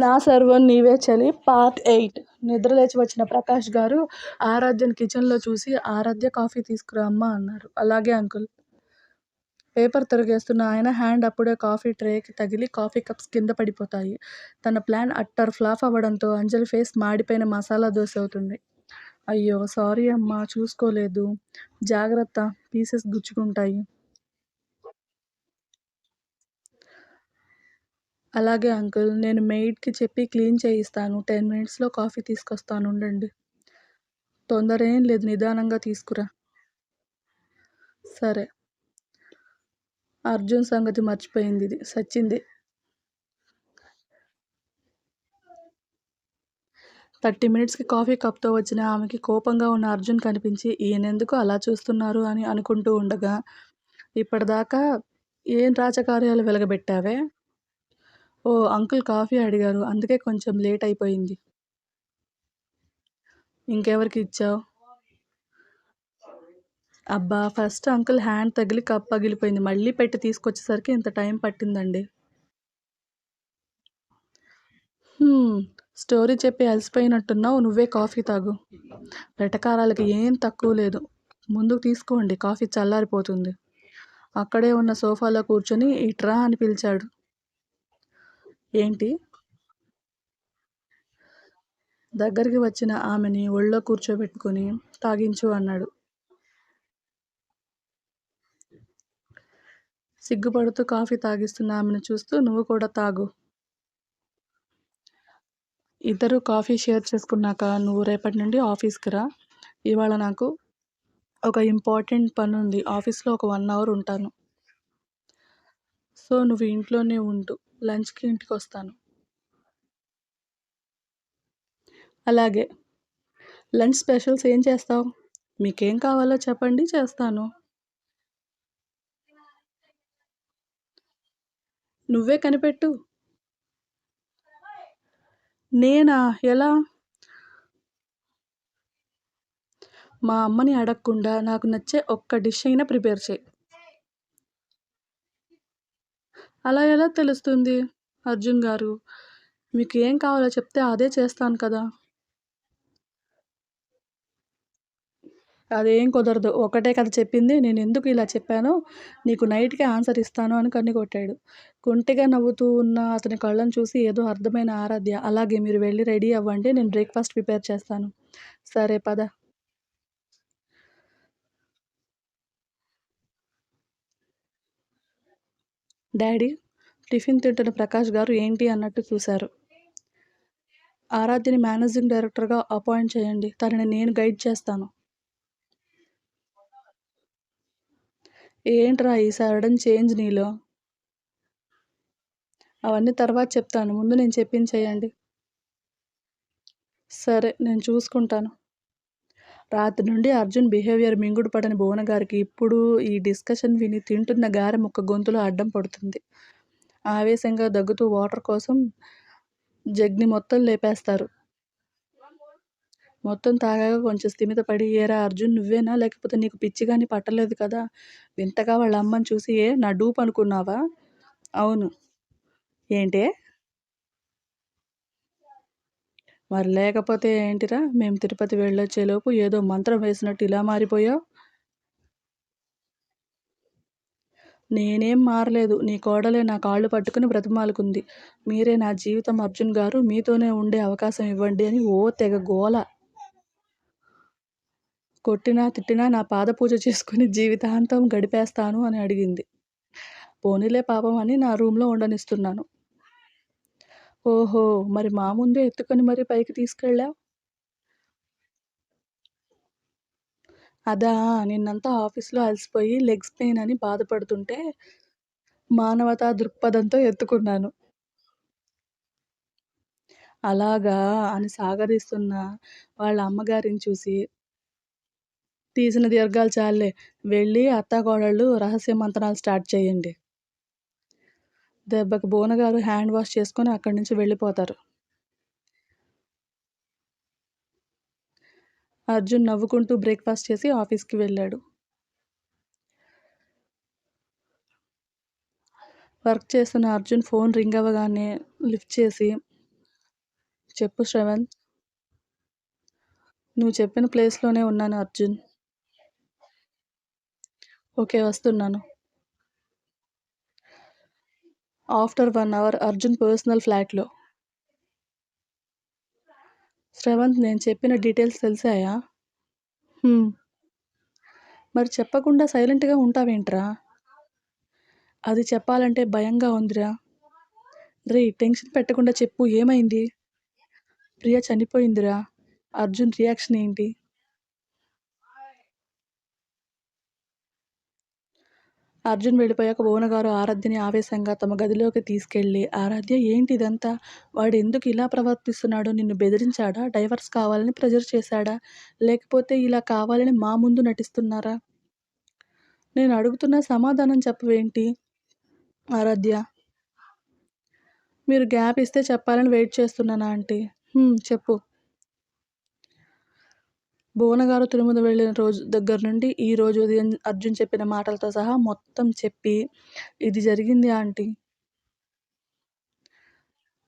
నా సర్వం నీవే చలి. Part eight. నిద్రలేచి వచ్చిన ప్రకాష్ గారు ఆరాధ్యని కిచెన్లో చూసి ఆరాధ్య కాఫీ తీసుకురా అమ్మ అన్నారు. అలాగే అంకుల్. పేపర్ తిరిగేస్తున్న ఆయన హ్యాండ్ అప్పుడే కాఫీ ట్రేకి తగిలి కాఫీ కప్స్ కింద పడిపోతాయి. తన ప్లాన్ అట్టర్ ఫ్లాప్ అవ్వడంతో అంజలి ఫేస్ మాడిపోయిన మసాలా దోశ అవుతుంది. అయ్యో సారీ అమ్మా చూసుకోలేదు. జాగ్రత్త పీసెస్ గుచ్చుకుంటాయి. అలాగే అంకుల్ నేను మెయిడ్కి చెప్పి క్లీన్ చేయిస్తాను. టెన్ మినిట్స్లో కాఫీ తీసుకొస్తాను. ఉండండి. తొందర ఏం లేదు. నిదానంగా తీసుకురా. సరే. అర్జున్ సంగతి మర్చిపోయింది ఇది. సచ్చింది. థర్టీ మినిట్స్కి కాఫీ కప్తో వచ్చిన ఆమెకి కోపంగా ఉన్న అర్జున్ కనిపించి ఈయనెందుకు అలా చూస్తున్నారు? అని అనుకుంటూ ఉండగా ఇప్పటిదాకా ఏం రాజకార్యాలు వెలగబెట్టావే? ఓ అంకుల్ కాఫీ అడిగారు. అందుకే కొంచెం లేట్ అయిపోయింది. ఇంకెవరికి ఇచ్చావు? అబ్బా ఫస్ట్ అంకుల్ హ్యాండ్ తగిలి కప్ పగిలిపోయింది. మళ్ళీ పెట్టి తీసుకొచ్చేసరికి ఇంత టైం పట్టిందండి. స్టోరీ చెప్పి అలసిపోయినట్టున్నావు. నువ్వే కాఫీ తాగు. వెటకారాలకి ఏం తక్కువ లేదు. ముందుకు తీసుకోండి. కాఫీ చల్లారిపోతుంది. అక్కడే ఉన్న సోఫాలో కూర్చొని ఇట్రా అని పిలిచాడు. ఏంటి? దగ్గరికి వచ్చిన ఆమెని ఒళ్ళో కూర్చోబెట్టుకుని తాగించు అన్నాడు. సిగ్గుపడుతూ కాఫీ తాగిస్తున్న ఆమెను చూస్తూ నువ్వు కూడా తాగు. ఇద్దరు కాఫీ షేర్ చేసుకున్నాక నువ్వు రేపటి నుండి ఆఫీస్కి రా. ఇవాళ నాకు ఒక ఇంపార్టెంట్ పని ఉంది. ఆఫీస్లో ఒక వన్ అవర్ ఉంటాను. సో నువ్వు ఇంట్లోనే ఉండు. లంచ్కి ఇంటికి వస్తాను అలాగే లంచ్ స్పెషల్స్ ఏం చేస్తావు? మీకేం కావాలో చెప్పండి చేస్తాను. నువ్వే కనిపెట్టు. నేనా? ఎలా? మా అమ్మని అడగకుండా నాకు నచ్చే ఒక్క డిష్ అయినా ప్రిపేర్ చేయి. అలా ఎలా తెలుస్తుంది? అర్జున్ గారు మీకు ఏం కావాలో చెప్తే అదే చేస్తాను కదా. అదేం కుదరదు. ఒకటే కదా చెప్పింది. నేను ఎందుకు ఇలా చెప్పానో నీకు నైట్కి ఆన్సర్ ఇస్తాను అని కన్ను కొట్టాడు. కుంటిగా నవ్వుతూ ఉన్న అతని కళ్ళను చూసి ఏదో అర్థమైన ఆరాధ్య అలాగే మీరు వెళ్ళి రెడీ అవ్వండి. నేను బ్రేక్ఫాస్ట్ ప్రిపేర్ చేస్తాను. సరే పద. డాడీ టిఫిన్ తింటున్న ప్రకాష్ గారు ఏంటి అన్నట్టు చూశారు. ఆరాధ్యని మేనేజింగ్ డైరెక్టర్గా అపాయింట్ చేయండి. తనని నేను గైడ్ చేస్తాను. ఏంట్రా ఈ సడన్ చేంజ్ నీలో? అవన్నీ తర్వాత చెప్తాను. ముందు నేను చెప్పించేయండి సరే నేను చూసుకుంటాను. రాత్రి నుండి అర్జున్ బిహేవియర్ మింగుడు పడని భువన గారికి ఇప్పుడు ఈ డిస్కషన్ విని తింటున్న గారె ముక్క గొంతులో అడ్డం పడుతుంది. ఆవేశంగా దగ్గుతూ వాటర్ కోసం జగ్ని మొత్తం లేపేస్తారు. మొత్తం తాగాక కొంచెం స్థిమితపడి ఏరా అర్జున్ నువ్వేనా? లేకపోతే నీకు పిచ్చి కానీ పట్టలేదు కదా? వింతగా వాళ్ళ అమ్మని చూసి ఏ నా డూప్ అనుకున్నావా? అవును. ఏంటే? మరి లేకపోతే ఏంటిరా? మేము తిరుపతి వెళ్ళొచ్చేలోపు ఏదో మంత్రం వేసినట్టు ఇలా మారిపోయావు? నేనేం మారలేదు. నీ కోడలే నా కాళ్ళు పట్టుకుని బ్రతిమాలుకుంది. మీరే నా జీవితం అర్జున్ గారు. మీతోనే ఉండే అవకాశం ఇవ్వండి అని ఓ తెగ గోల. కొట్టినా తిట్టినా నా పాద పూజ చేసుకుని జీవితాంతం గడిపేస్తాను అని అడిగింది. పోనీలే పాపం అని నా రూమ్లో ఉండనిస్తున్నాను. ఓహో! మరి మా ముందే ఎత్తుకొని మరి పైకి తీసుకెళ్ళావు? అదా నిన్నంతా ఆఫీస్లో అలసిపోయి లెగ్స్ పెయిన్ అని బాధపడుతుంటే మానవతా దృక్పథంతో ఎత్తుకున్నాను. అలాగా అని సాగరిస్తున్న వాళ్ళ అమ్మగారిని చూసి తీసిన దీర్ఘాలు చాలే వెళ్ళి అత్తాకోడళ్ళు రహస్య మంత్రాలు స్టార్ట్ చేయండి. దెబ్బకి బోనగారు హ్యాండ్ వాష్ చేసుకొని అక్కడి నుంచి వెళ్ళిపోతారు. అర్జున్ నవ్వుకుంటూ బ్రేక్ఫాస్ట్ చేసి ఆఫీస్కి వెళ్ళాడు. వర్క్ చేస్తున్న అర్జున్ ఫోన్ రింగ్ అవ్వగానే లిఫ్ట్ చేసి చెప్పు శ్రవంత్ నువ్వు చెప్పిన ప్లేస్లోనే ఉన్నాను అర్జున్. ఓకే వస్తున్నాను. After one hour Arjun personal ఫ్లాట్లో. శ్రవంత్ నేను చెప్పిన డీటెయిల్స్ తెలిసాయా. మరి చెప్పకుండా సైలెంట్గా ఉంటావేంట్రా? అది చెప్పాలంటే భయంగా ఉందిరా. రే టెన్షన్ పెట్టకుండా చెప్పు ఏమైంది? ప్రియ చనిపోయిందిరా. అర్జున్ రియాక్షన్ ఏంటి? అర్జున్ వెళ్ళిపోయాక భువనగారు ఆరాధ్యని ఆవేశంగా తమ గదిలోకి తీసుకెళ్ళి ఆరాధ్య ఏంటి ఇదంతా వాడు ఎందుకు ఇలా ప్రవర్తిస్తున్నాడు? నిన్ను బెదిరించాడా? డైవర్స్ కావాలని ప్రెజర్ చేశాడా? లేకపోతే ఇలా కావాలని మా ముందు నటిస్తున్నారా? నేను అడుగుతున్న సమాధానం చెప్పవేంటి? ఆరాధ్య మీరు గ్యాప్ ఇస్తే చెప్పాలని వెయిట్ చేస్తున్నానా ఆంటీ? చెప్పు. భువనగారు తిరుమల వెళ్ళిన రోజు దగ్గర నుండి ఈ రోజు ఉదయం అర్జున్ చెప్పిన మాటలతో సహా మొత్తం చెప్పి ఇది జరిగింది ఆంటీ.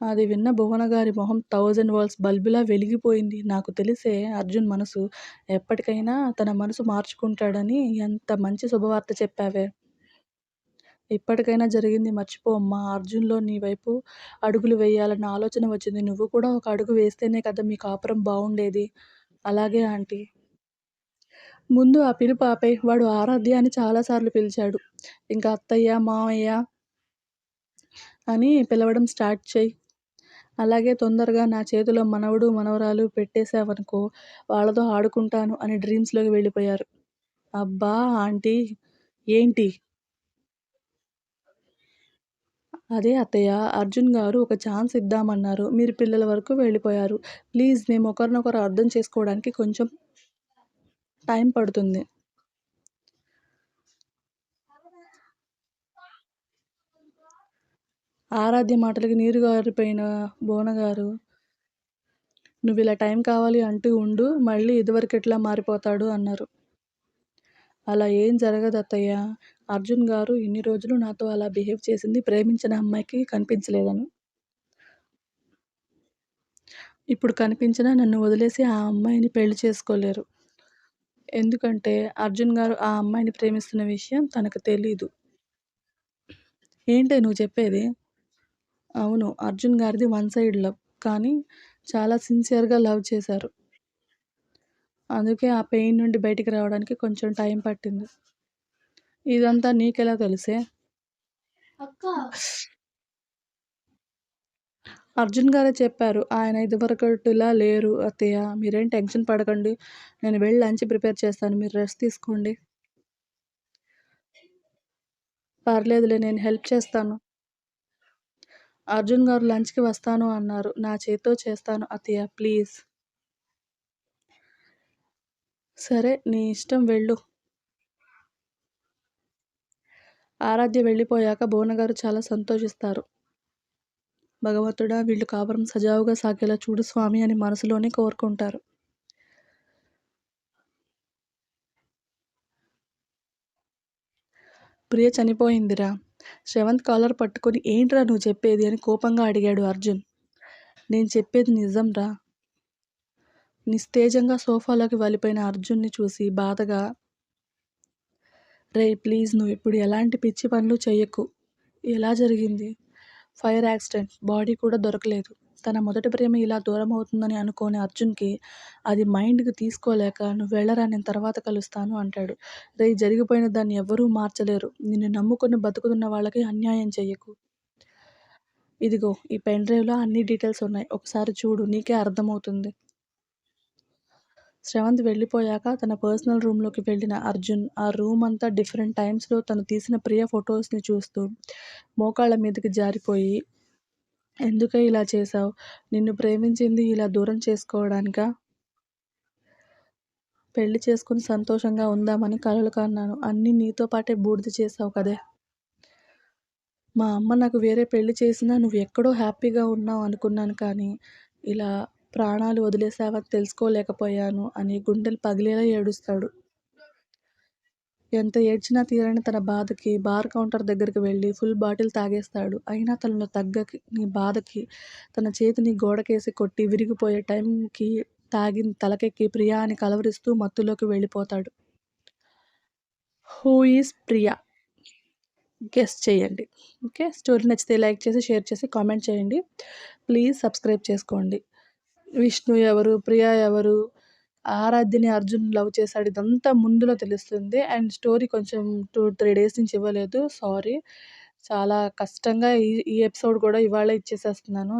అది విన్న భువనగారి మొహం థౌజండ్ వాల్స్ బల్బులా వెలిగిపోయింది. నాకు తెలిసే అర్జున్ మనసు ఎప్పటికైనా తన మనసు మార్చుకుంటాడని ఎంత మంచి శుభవార్త చెప్పావే. ఇప్పటికైనా జరిగింది మర్చిపోమ్మా అర్జున్లో నీ వైపు అడుగులు వేయాలన్న ఆలోచన వచ్చింది. నువ్వు కూడా ఒక అడుగు వేస్తేనే కదా మీ కాపురం బాగుండేది అలాగే ఆంటీ. ముందు ఆ పిలుపు ఆపై వాడు ఆరాధ్య అని చాలాసార్లు పిలిచాడు. ఇంకా అత్తయ్య మామయ్య అని పిలవడం స్టార్ట్ చేయి. అలాగే తొందరగా నా చేతిలో మనవడు మనవరాలు పెట్టేశావనుకో వాళ్ళతో ఆడుకుంటాను అని డ్రీమ్స్లోకి వెళ్ళిపోయారు. అబ్బా ఆంటీ ఏంటి? అదే అత్తయ్య అర్జున్ గారు ఒక ఛాన్స్ ఇద్దామన్నారు. మీరు పిల్లల వరకు వెళ్ళిపోయారు. ప్లీజ్ మేము ఒకరినొకరు అర్థం చేసుకోవడానికి కొంచెం టైం పడుతుంది. ఆరాధ్య మాటలకి నీరు గారిపోయిన బోనగారు నువ్వు ఇలా టైం కావాలి అంటూ ఉండు మళ్ళీ ఇదివరకెట్లా మారిపోతాడు అన్నారు. అలా ఏం జరగదు అత్తయ్య. అర్జున్ గారు ఇన్ని రోజులు నాతో అలా బిహేవ్ చేసింది ప్రేమించిన అమ్మాయికి కనిపించలేదని. ఇప్పుడు కనిపించినా నన్ను వదిలేసి ఆ అమ్మాయిని పెళ్ళి చేసుకోలేరు. ఎందుకంటే అర్జున్ గారు ఆ అమ్మాయిని ప్రేమిస్తున్న విషయం తనకు తెలీదు. ఏంటే నువ్వు చెప్పేది? అవును అర్జున్ గారిది వన్ సైడ్ లవ్ కానీ చాలా సిన్సియర్గా లవ్ చేశారు. అందుకే ఆ పెయిన్ నుండి బయటికి రావడానికి కొంచెం టైం పట్టింది. ఇదంతా నీకెలా తెలిసే? అర్జున్ గారే చెప్పారు ఆయన ఇదివరకటిలా లేరు అత్తయ్య. మీరేం టెన్షన్ పడకండి. నేను వెళ్ళి లంచ్ ప్రిపేర్ చేస్తాను. మీరు రెస్ట్ తీసుకోండి. పర్లేదులే నేను హెల్ప్ చేస్తాను. అర్జున్ గారు లంచ్కి వస్తాను అన్నారు. నా చేత్తో చేస్తాను అత్తయ్య ప్లీజ్. సరే నీ ఇష్టం వెళ్ళు. ఆరాధ్య వెళ్ళిపోయాక బోనగారు చాలా సంతోషిస్తారు. భగవంతుడా వీళ్ళు కాపురం సజావుగా సాగేలా చూడు స్వామి అని మనసులోనే కోరుకుంటారు. ప్రియ చనిపోయిందిరా. శ్రవంత్ కాలర్ పట్టుకొని ఏంట్రా నువ్వు చెప్పేది? అని కోపంగా అడిగాడు అర్జున్. నేను చెప్పేది నిజం రా నిస్తేజంగా సోఫాలోకి వాలిపోయిన అర్జున్ని చూసి బాధగా రే ప్లీజ్ నువ్వు ఇప్పుడు ఎలాంటి పిచ్చి పనులు చెయ్యకు. ఎలా జరిగింది? Fire accident. బాడీ కూడా దొరకలేదు. తన మొదటి ప్రేమ ఇలా దూరం అవుతుందని అనుకోని అర్జున్కి అది మైండ్కి తీసుకోలేక నువ్వు వెళ్ళరా నేను తర్వాత కలుస్తాను అంటాడు. రే జరిగిపోయిన దాన్ని ఎవ్వరూ మార్చలేరు. నిన్ను నమ్ముకొని బతుకుతున్న వాళ్ళకి అన్యాయం చెయ్యకు. ఇదిగో ఈ పెన్ డ్రైవ్లో అన్ని డీటెయిల్స్ ఉన్నాయి. ఒకసారి చూడు నీకే అర్థమవుతుంది. శ్రవంత్ వెళ్ళిపోయాక తన పర్సనల్ రూమ్లోకి వెళ్ళిన అర్జున్ ఆ రూమ్ అంతా డిఫరెంట్ టైమ్స్లో తను తీసిన ప్రియ ఫొటోస్ని చూస్తూ మోకాళ్ళ మీదకి జారిపోయి ఎందుకే ఇలా చేశావు? నిన్ను ప్రేమించింది ఇలా దూరం చేసుకోవడానికా? పెళ్ళి చేసుకుని సంతోషంగా ఉందామని కలలు కన్నాను అన్నీ నీతో పాటే బూడిద చేసావు కదే. మా అమ్మ నాకు వేరే పెళ్ళి చేసినా నువ్వు ఎక్కడో హ్యాపీగా ఉన్నావు అనుకున్నాను కానీ ఇలా ప్రాణాలు వదిలేసావని తెలుసుకోలేకపోయాను అని గుండెలు పగిలేలా ఏడుస్తాడు. ఎంత ఏడ్చినా తీరని తన బాధకి బార్ కౌంటర్ దగ్గరికి వెళ్ళి ఫుల్ బాటిల్ తాగేస్తాడు. అయినా తనలో తగ్గకి నీ బాధకి తన చేతిని గోడకేసి కొట్టి విరిగిపోయే టైంకి తాగి తలకెక్కి ప్రియా అని కలవరిస్తూ మత్తులోకి వెళ్ళిపోతాడు. Who is Priya? గెస్ట్ చేయండి. ఓకే? స్టోరీ నచ్చితే లైక్ చేసి షేర్ చేసి కామెంట్ చేయండి. ప్లీజ్ సబ్స్క్రైబ్ చేసుకోండి. విష్ణు ఎవరు ప్రియా ఎవరు ఆరాధ్యని అర్జున్ లవ్ చేశాడు ఇదంతా ముందులో తెలుస్తుంది. అండ్ స్టోరీ కొంచెం టూ త్రీ డేస్ నుంచి ఇవ్వలేదు సారీ. చాలా కష్టంగా ఈ ఈ ఎపిసోడ్ కూడా ఇవాళ ఇచ్చేసేస్తున్నాను.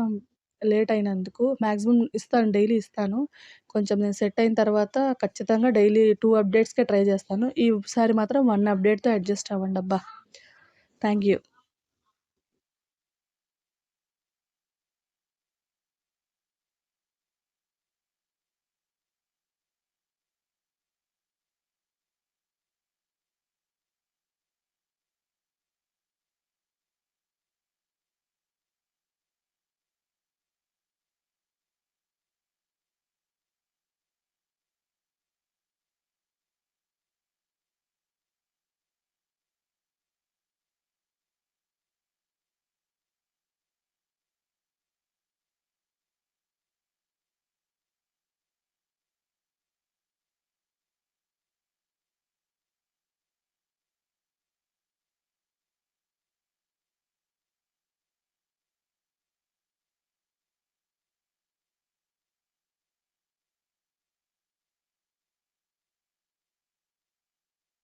లేట్ అయినందుకు. మ్యాక్సిమం ఇస్తాను డైలీ ఇస్తాను. కొంచెం నేను సెట్ అయిన తర్వాత ఖచ్చితంగా డైలీ టూ అప్డేట్స్కే ట్రై చేస్తాను. ఈసారి మాత్రం వన్ అప్డేట్తో అడ్జస్ట్ అవ్వండి అబ్బా థ్యాంక్ యూ.